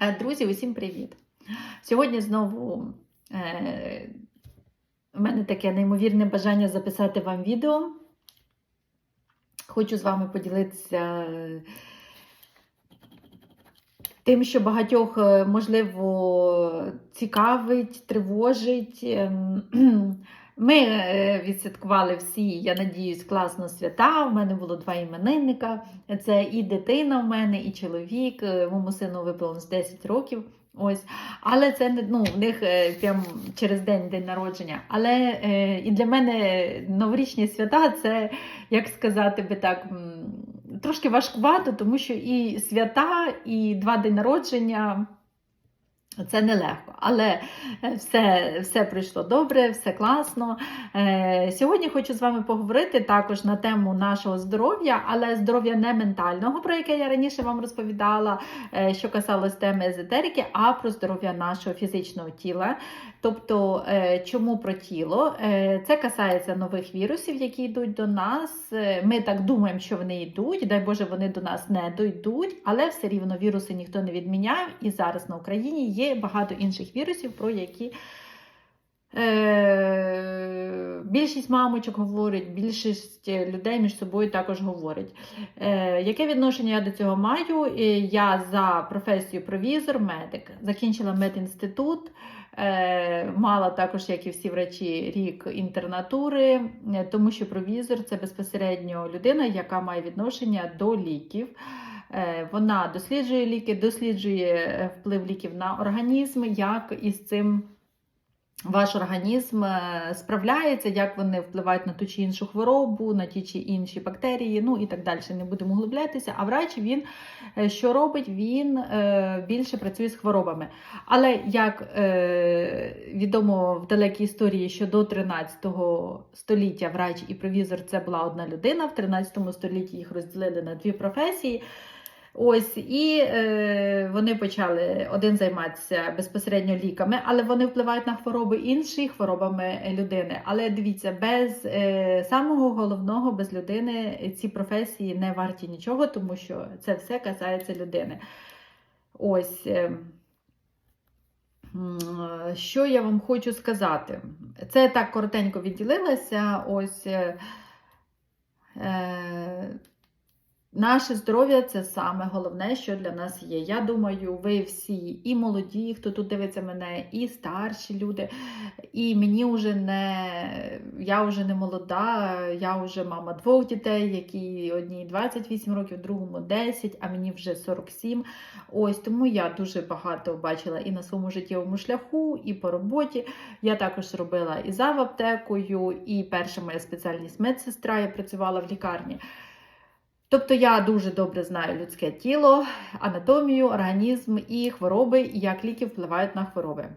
Е, Друзі, усім привіт! Сьогодні знову е, в мене таке неймовірне бажання записати вам відео. Хочу з вами поділитися тим, що багатьох, е, можливо, цікавить, тривожить. Ми е, відсвяткували всі, я надіюсь, класно свята. У мене було два іменинника. Це і дитина в мене, і чоловік. Е, Моєму сину виповнилось 10 років. Ось, але це не ну, в них е, прям через день день народження. Але е, і для мене новорічні свята це, як сказати би так, трошки важкувато, тому що і свята, і два день народження. Це нелегко, але е, все, все пройшло добре, все класно. Е, Сьогодні хочу з вами поговорити також на тему нашого здоров'я, але здоров'я не ментального, про яке я раніше вам розповідала, е, що касалось теми езотерики, а про здоров'я нашого фізичного тіла. Тобто, е, чому про тіло? Е, Це касається нових вірусів, які йдуть до нас. Е, Ми так думаємо, що вони йдуть. Дай Боже, вони до нас не дойдуть, але все рівно віруси ніхто не відміняв. І зараз на Україні є багато інших вірусів, про які е, більшість мамочок говорить, більшість людей між собою також говорить. Е, яке відношення я до цього маю? Я за професією провізор, медик. Закінчила медінститут. Е, Мала також, як і всі врачі, рік інтернатури, е, тому що провізор це безпосередньо людина, яка має відношення до ліків. Е, Вона досліджує ліки, досліджує е, вплив ліків на організм, як із цим ваш організм е, справляється, як вони впливають на ту чи іншу хворобу, на ті чи інші бактерії, ну і так далі. Не будемо углублятися. А врач він що робить? Він більше працює з хворобами. Але як відомо в далекій історії, що до 13 століття врач і провізор це була одна людина, в 13 столітті їх розділили на дві професії. Ось і е, вони почали один займатися безпосередньо ліками, але вони впливають на хвороби інші хворобами людини. Але дивіться, без е, самого головного, без людини ці професії не варті нічого, тому що це все касається людини. Ось. Е, що я вам хочу сказати? Це так коротенько відділилася. Ось. Е, е, Наше здоров'я це саме головне, що для нас є. Я думаю, ви всі і молоді, хто тут дивиться мене, і старші люди. І мені вже не я вже не молода, я вже мама двох дітей, які одній 28 років, другому 10, а мені вже 47. Ось тому я дуже багато бачила і на своєму життєвому шляху, і по роботі. Я також робила і за аптекою, і перша моя спеціальність медсестра. Я працювала в лікарні. Тобто я дуже добре знаю людське тіло, анатомію, організм і хвороби, і як ліки впливають на хвороби.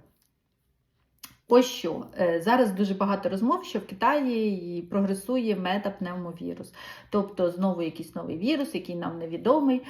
Ось що. Е, Зараз дуже багато розмов, що в Китаї прогресує метапневмовірус. Тобто знову якийсь новий вірус, який нам невідомий.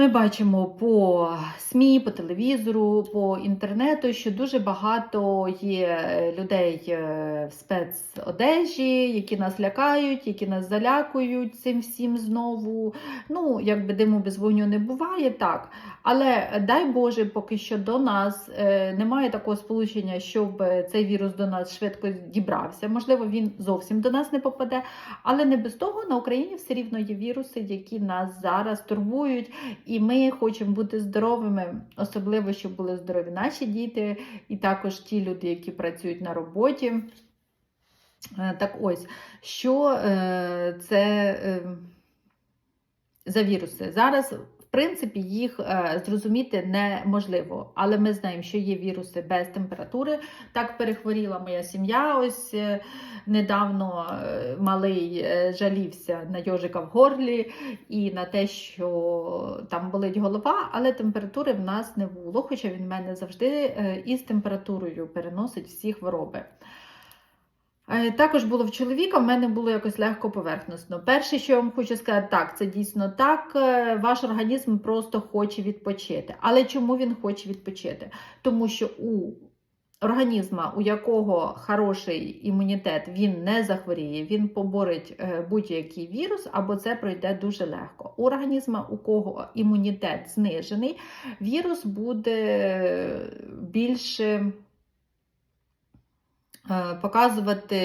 Ми бачимо по СМІ, по телевізору, по інтернету, що дуже багато є людей е, в спецодежі, які нас лякають, які нас залякують цим всім знову. Ну, якби диму без вогню не буває, так. Але дай Боже, поки що до нас е, немає такого сполучення, щоб цей вірус до нас швидко дібрався. Можливо, він зовсім до нас не попаде, але не без того на Україні все рівно є віруси, які нас зараз турбують. І ми хочемо бути здоровими, особливо, щоб були здорові наші діти, і також ті люди, які працюють на роботі. Е, Так ось, що е, це е, за віруси? Зараз, принципі, їх е, зрозуміти неможливо, але ми знаємо, що є віруси без температури. Так перехворіла моя сім'я. Ось е, недавно е, малий жалівся на йожика в горлі і на те, що там болить голова, але температури в нас не було, хоча він мене завжди із температурою переносить всі хвороби. Е, Також було в чоловіка, в мене було якось легко поверхносно. Перше, що я вам хочу сказати, так, це дійсно так. е, Ваш організм просто хоче відпочити. Але чому він хоче відпочити? Тому що у організма, у якого хороший імунітет, він не захворіє, він поборить е, будь-який вірус, або це пройде дуже легко. У організма, у кого імунітет знижений, вірус буде більше показувати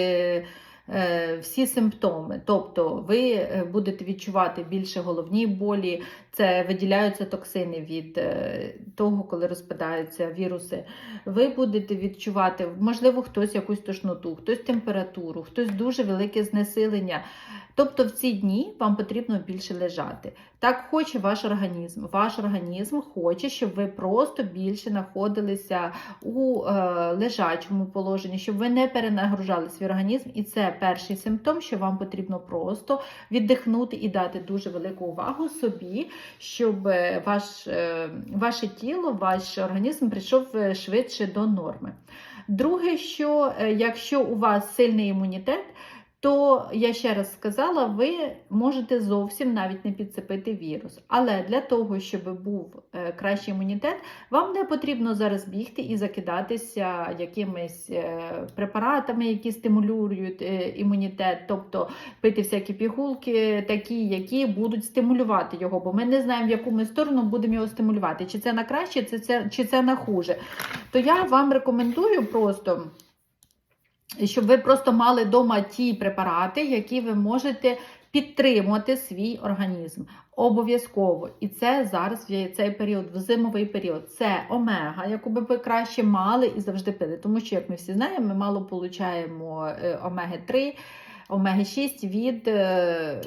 е, всі симптоми. Тобто ви е, будете відчувати більше головні болі, це виділяються токсини від е, того, коли розпадаються віруси. Ви будете відчувати, можливо, хтось якусь тошноту, хтось температуру, хтось дуже велике знесилення. Тобто в ці дні вам потрібно більше лежати. Так хоче ваш організм. Ваш організм хоче, щоб ви просто більше знаходилися у е, лежачому положенні, щоб ви не перенагружали свій організм. І це перший симптом, що вам потрібно просто віддихнути і дати дуже велику увагу собі, щоб ваш, е, ваше тіло, ваш організм прийшов е, швидше до норми. Друге, що е, якщо у вас сильний імунітет, то я ще раз сказала, ви можете зовсім навіть не підцепити вірус. Але для того, щоб був е, кращий імунітет, вам не потрібно зараз бігти і закидатися якимись е, препаратами, які стимулюють е, імунітет, тобто пити всякі пігулки, такі, які будуть стимулювати його, бо ми не знаємо, в яку ми сторону будемо його стимулювати, чи це на краще, чи це, чи це на хуже. То я вам рекомендую просто щоб ви просто мали вдома ті препарати, які ви можете підтримувати свій організм. Обов'язково. І це зараз в цей період, в зимовий період. Це омега, яку би ви краще мали і завжди пили. Тому що, як ми всі знаємо, ми мало получаємо е, омеги-3. Омега-6 від е,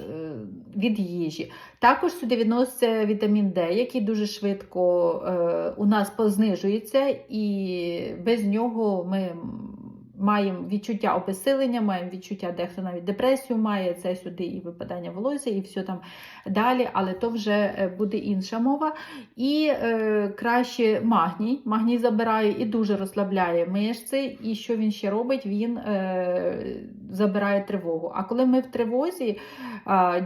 від їжі. Також сюди відноситься вітамін Д, який дуже швидко е, у нас познижується, і без нього ми маємо відчуття обесилення, маємо відчуття, дехто навіть депресію має, це сюди і випадання волосся, і все там далі, але то вже е, буде інша мова. І е, краще магній. Магній забирає і дуже розслабляє мишці. І що він ще робить? Він е, забирає тривогу. А коли ми в тривозі,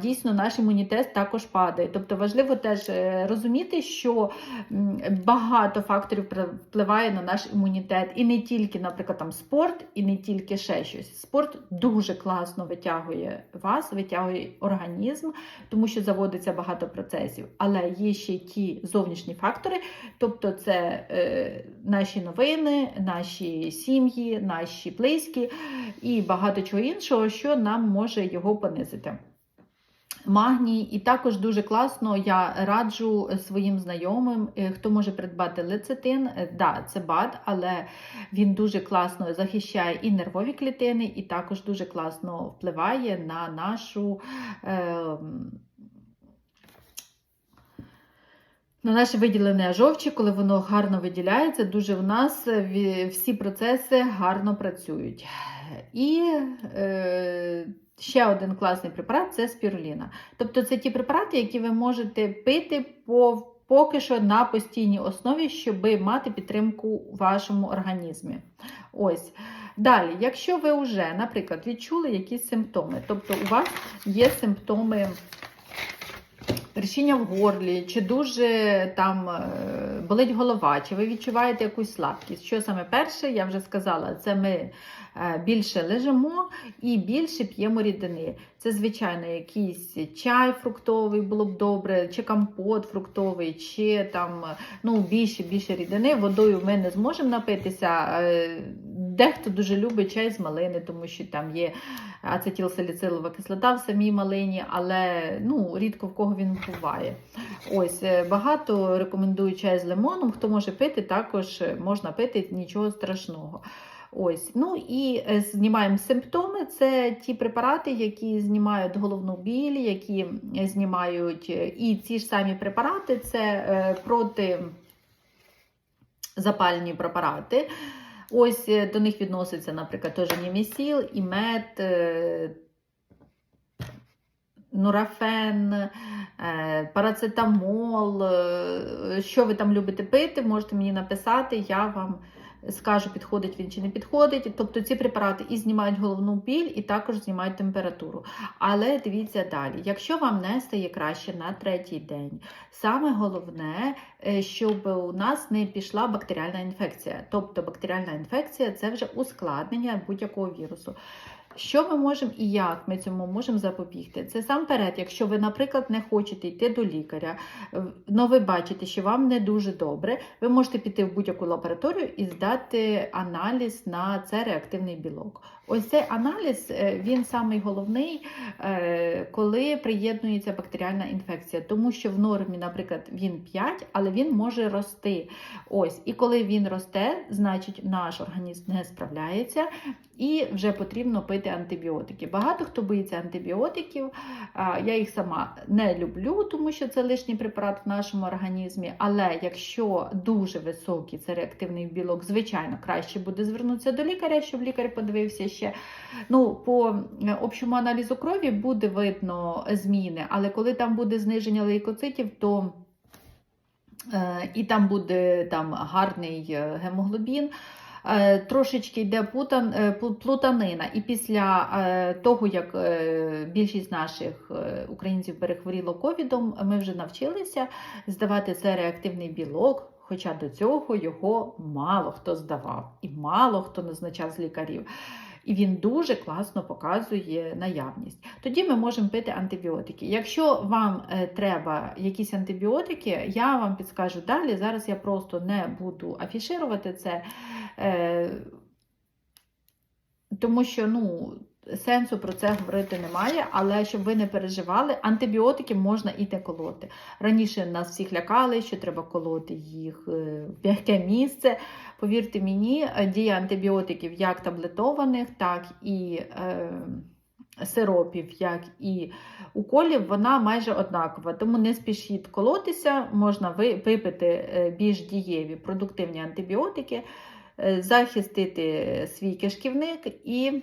дійсно наш імунітет також падає. Тобто важливо теж е, розуміти, що багато факторів впливає на наш імунітет. І не тільки, наприклад, там спорт і не тільки ще щось. Спорт дуже класно витягує вас, витягує організм, тому що заводиться багато процесів. Але є ще ті зовнішні фактори, тобто це е, наші новини, наші сім'ї, наші близькі і багато чого іншого, що нам може його понизити. Магній, і також дуже класно я раджу своїм знайомим, е, хто може придбати лецитин. Е, да, це БАД, але він дуже класно захищає і нервові клітини, і також дуже класно впливає на нашу. Е, на наше виділене жовчі, коли воно гарно виділяється, дуже в нас всі процеси гарно працюють. І е, Ще один класний препарат це спіруліна. Тобто це ті препарати, які ви можете пити по, поки що на постійній основі, щоб мати підтримку у вашому організмі. Ось. Далі, якщо ви вже, наприклад, відчули якісь симптоми, тобто у вас є симптоми першіння в горлі, чи дуже там е, болить голова, чи ви відчуваєте якусь слабкість. Що саме перше, я вже сказала, це ми е, більше лежимо і більше п'ємо рідини. Це, звичайно, якийсь чай фруктовий було б добре, чи компот фруктовий, чи там ну, більше більше рідини. Водою ми не зможемо напитися. Е, дехто дуже любить чай з малини, тому що там є ацетилсаліцилова кислота в самій малині, але ну, рідко в кого він буває. Ось, е, Багато рекомендую чай з лимоном. Хто може пити, також можна пити нічого страшного. Ось, ну і е, знімаємо симптоми. Це ті препарати, які знімають головну біль, які знімають е, і ці ж самі препарати це протизапальні препарати. Ось до них відноситься, наприклад, теж німісіл, імет, нурафен, е, парацетамол, е, що ви там любите пити, можете мені написати, я вам скажу, підходить він чи не підходить. Тобто ці препарати і знімають головну біль, і також знімають температуру. Але дивіться далі, якщо вам не стає краще на третій день, саме головне, е, щоб у нас не пішла бактеріальна інфекція. Тобто бактеріальна інфекція це вже ускладнення будь-якого вірусу. Що ми можемо і як ми цьому можемо запобігти? Це сам перед, якщо ви, наприклад, не хочете йти до лікаря, але ви бачите, що вам не дуже добре, ви можете піти в будь-яку лабораторію і здати аналіз на це реактивний білок. Ось цей аналіз е, він самий головний, е, коли приєднується бактеріальна інфекція, тому що в нормі, наприклад, він 5, але він може рости. Ось, і коли він росте, значить наш організм не справляється і вже потрібно пити антибіотики. Багато хто боїться антибіотиків. Я їх сама не люблю, тому що це лишній препарат в нашому організмі. Але якщо дуже високий це реактивний білок, звичайно, краще буде звернутися до лікаря, щоб лікар подивився ще. Ну, По общому аналізу крові буде видно зміни, але коли там буде зниження лейкоцитів, то е, і там буде там гарний е, гемоглобін. Е, трошечки йде плутан, е, плутанина. І після е, того, як більшість наших українців перехворіло ковідом, ми вже навчилися здавати це реактивний білок. Хоча до цього його мало хто здавав і мало хто назначав з лікарів і він дуже класно показує наявність. Тоді ми можемо пити антибіотики. Якщо вам е, треба якісь антибіотики, я вам підскажу далі. Зараз я просто не буду афіширувати це, е, тому що, ну, Сенсу про це говорити немає, але щоб ви не переживали, антибіотики можна і не колоти. Раніше нас всіх лякали, що треба колоти їх е, в м'яке місце. Повірте мені, дія антибіотиків як таблетованих, так і е, сиропів, як і уколів, вона майже однакова. Тому не спішіть колотися, можна випити е, більш дієві продуктивні антибіотики, е, захистити свій кишківник і.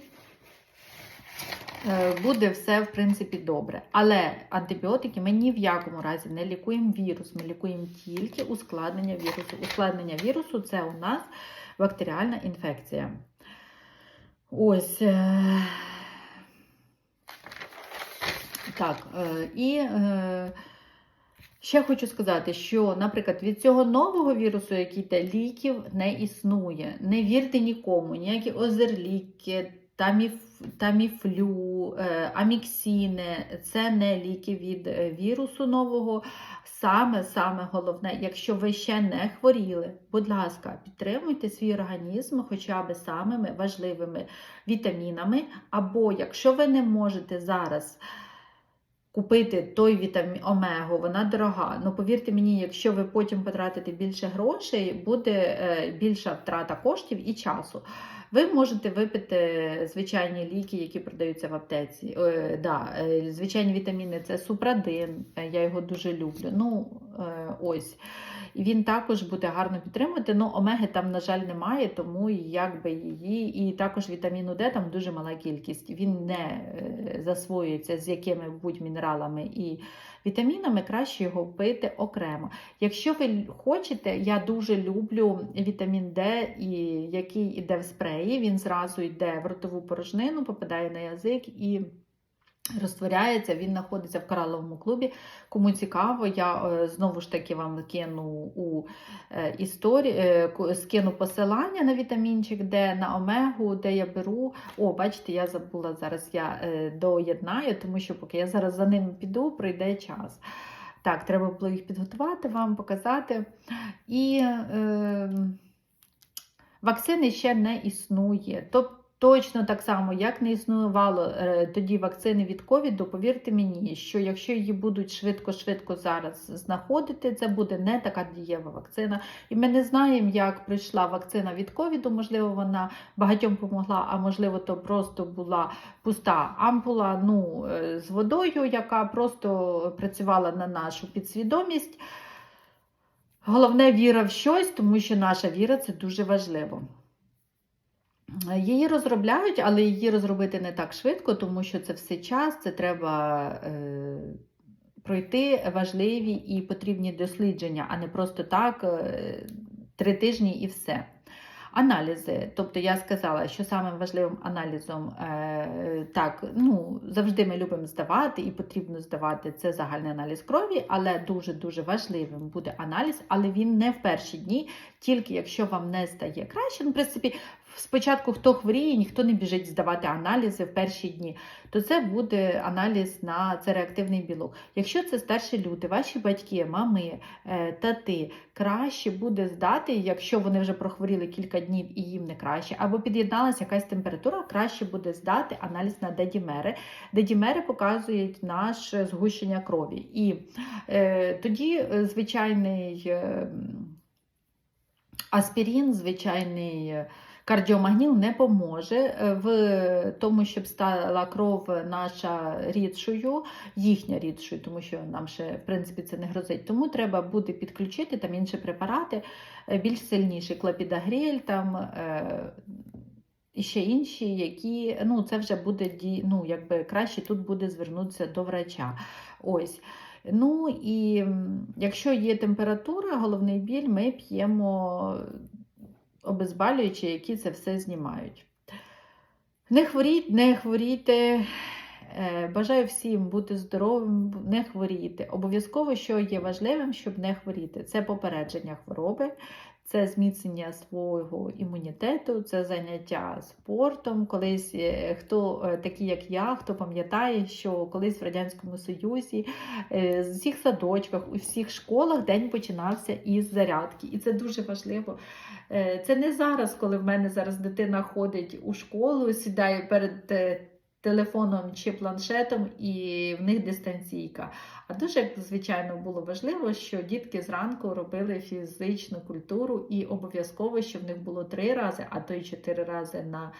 Е, буде все, в принципі, добре. Але антибіотики ми ні в якому разі не лікуємо вірус, ми лікуємо тільки ускладнення вірусу. Ускладнення вірусу це у нас бактеріальна інфекція. Ось. Е, так, е, і ще хочу сказати, що, наприклад, від цього нового вірусу, який те ліків не існує. Не вірте нікому, ніякі озерліки таміф, таміфлю, е, аміксіни це не ліки від е, вірусу нового. Саме саме головне, якщо ви ще не хворіли, будь ласка, підтримуйте свій організм хоча б самими важливими вітамінами. Або якщо ви не можете зараз купити той вітамін омегу, вона дорога. Ну, повірте мені, якщо ви потім потратите більше грошей, буде е, більша втрата коштів і часу. Ви можете випити звичайні ліки, які продаються в аптеці. Е, да, е, Звичайні вітаміни це супрадин, е, я його дуже люблю. Ну, е, ось. Він також буде гарно підтримувати. Ну, омеги там, на жаль, немає, тому якби її. І також вітаміну Д там дуже мала кількість. Він не е, засвоюється з якими-будь мінералами і вітамінами, краще його пити окремо. Якщо ви хочете, я дуже люблю вітамін Д, і який йде в спреї, він зразу йде в ротову порожнину, попадає на язик і. Розтворяється, він знаходиться в кораловому клубі. Кому цікаво, я е, знову ж таки вам кину у е, історії, е, скину посилання на вітамінчик, де на омегу, де я беру. О, бачите, я забула зараз, я доєднаю, тому що поки я зараз за ними піду, пройде час. Так, треба було їх підготувати, вам показати. І е, вакцини ще не існує. Тобто Точно так само, як не існувало е, тоді вакцини від ковіду, повірте мені, що якщо її будуть швидко-швидко зараз знаходити, це буде не така дієва вакцина. І ми не знаємо, як прийшла вакцина від ковіду. Можливо, вона багатьом помогла, а можливо, то просто була пуста ампула ну, е, з водою, яка просто працювала на нашу підсвідомість. Головне віра в щось, тому що наша віра це дуже важливо. Її розробляють, але її розробити не так швидко, тому що це все час, це треба е, пройти важливі і потрібні дослідження, а не просто так е, три тижні і все. Аналізи, тобто я сказала, що самим важливим аналізом, е, так, ну, завжди ми любимо здавати і потрібно здавати це загальний аналіз крові, але дуже-дуже важливим буде аналіз, але він не в перші дні, тільки якщо вам не стає краще. Ну, в принципі, спочатку хто хворіє, ніхто не біжить здавати аналізи в перші дні, то це буде аналіз на це реактивний білок. Якщо це старші люди, ваші батьки, мами, е, тати, краще буде здати, якщо вони вже прохворіли кілька днів і їм не краще, або під'єдналася якась температура, краще буде здати аналіз на дедімери. Дедімери показують наше згущення крові. І е, тоді е, звичайний е, аспірин, звичайний. Кардіомагніл не поможе е, в тому, щоб стала кров наша рідшою, їхня рідшою, тому що нам ще в принципі це не грозить. Тому треба буде підключити там інші препарати, е, більш сильніші, клопідагріль, там е, і ще інші, які ну це вже буде ну, якби краще тут буде звернутися до врача. Ось. Ну і якщо є температура, головний біль, ми п'ємо обезболюючі, які це все знімають. Не хворіть, не хворійте. Е, Бажаю всім бути здоровим, не хворіти. Обов'язково, що є важливим, щоб не хворіти. Це попередження хвороби, це зміцнення свого імунітету, це заняття спортом. Колись е, хто е, такі, як я, хто пам'ятає, що колись в Радянському Союзі е, з всіх садочках, у всіх школах день починався із зарядки. І це дуже важливо. Це не зараз, коли в мене зараз дитина ходить у школу, сідає перед телефоном чи планшетом, і в них дистанційка. А дуже, звичайно, було важливо, що дітки зранку робили фізичну культуру, і обов'язково, щоб в них було три рази, а то й чотири рази на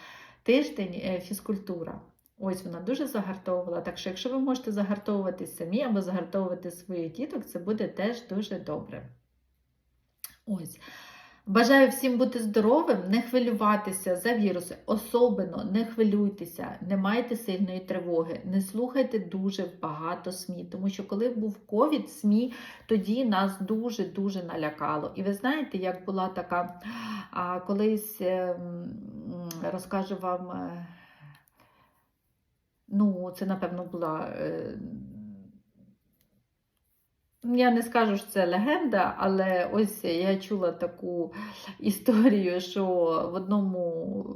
тиждень е, фізкультура. Ось вона дуже загартовувала. Так що, якщо ви можете загартовувати самі або загартовувати своїх діток, це буде теж дуже добре. Ось. Бажаю всім бути здоровим, не хвилюватися за віруси, особливо не хвилюйтеся, не майте сильної тривоги, не слухайте дуже багато СМІ, тому що коли був ковід, СМІ тоді нас дуже-дуже налякало. І ви знаєте, як була така, а, колись е, розкажу вам, е, ну, це, напевно, була. Я не скажу, що це легенда, але ось я чула таку історію, що в одному,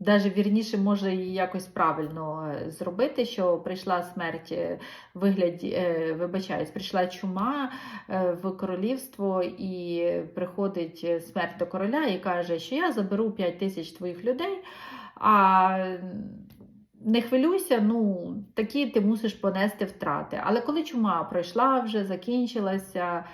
навіть вірніше, може її якось правильно е, зробити, що прийшла смерть е, вигляді, е, вибачаюсь, прийшла чума в королівство і приходить смерть до короля і каже, що я заберу 5 тисяч твоїх людей. А не хвилюйся, ну такі ти мусиш понести втрати. Але коли чума пройшла вже, закінчилася,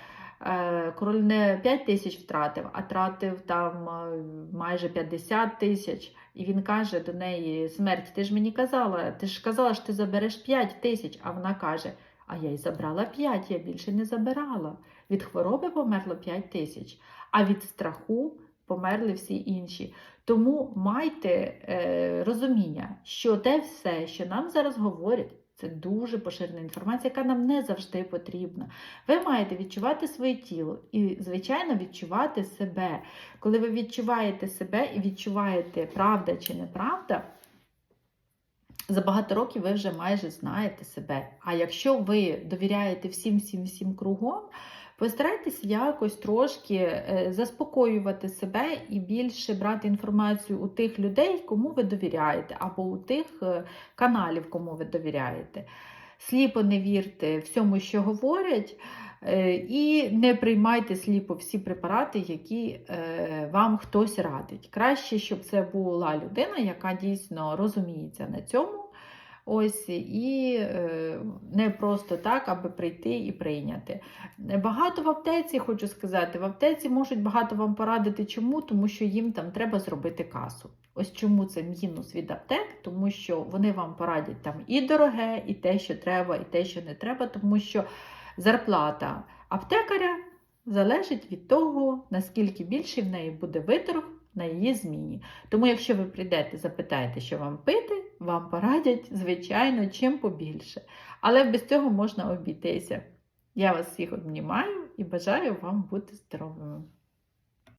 е, король не 5 тисяч втратив, а тратив там е, майже 50 тисяч. І він каже до неї: смерть, ти ж мені казала, ти ж казала, що ти забереш 5 тисяч. А вона каже: А я й забрала 5, я більше не забирала. Від хвороби померло 5 тисяч, а від страху померли всі інші. Тому майте е, розуміння, що те все, що нам зараз говорять, це дуже поширена інформація, яка нам не завжди потрібна. Ви маєте відчувати своє тіло і, звичайно, відчувати себе. Коли ви відчуваєте себе і відчуваєте, правда чи неправда, за багато років ви вже майже знаєте себе. А якщо ви довіряєте всім, всім, всім кругом, Постарайтеся якось трошки е, заспокоювати себе і більше брати інформацію у тих людей, кому ви довіряєте, або у тих е, каналів, кому ви довіряєте. Сліпо не вірте всьому, що говорять, е, і не приймайте сліпо всі препарати, які вам хтось радить. Краще, щоб це була людина, яка дійсно розуміється на цьому. Ось і е, не просто так, аби прийти і прийняти. Багато в аптеці, хочу сказати, в аптеці можуть багато вам порадити. Чому? Тому що їм там треба зробити касу. Ось чому це мінус від аптек, тому що вони вам порадять там і дороге, і те, що треба, і те, що не треба, тому що зарплата аптекаря залежить від того, наскільки більший в неї буде виторг на її зміні. Тому, якщо ви прийдете, запитаєте, що вам пити, вам порадять, звичайно, чим побільше. Але без цього можна обійтися. Я вас всіх обнімаю і бажаю вам бути здоровими.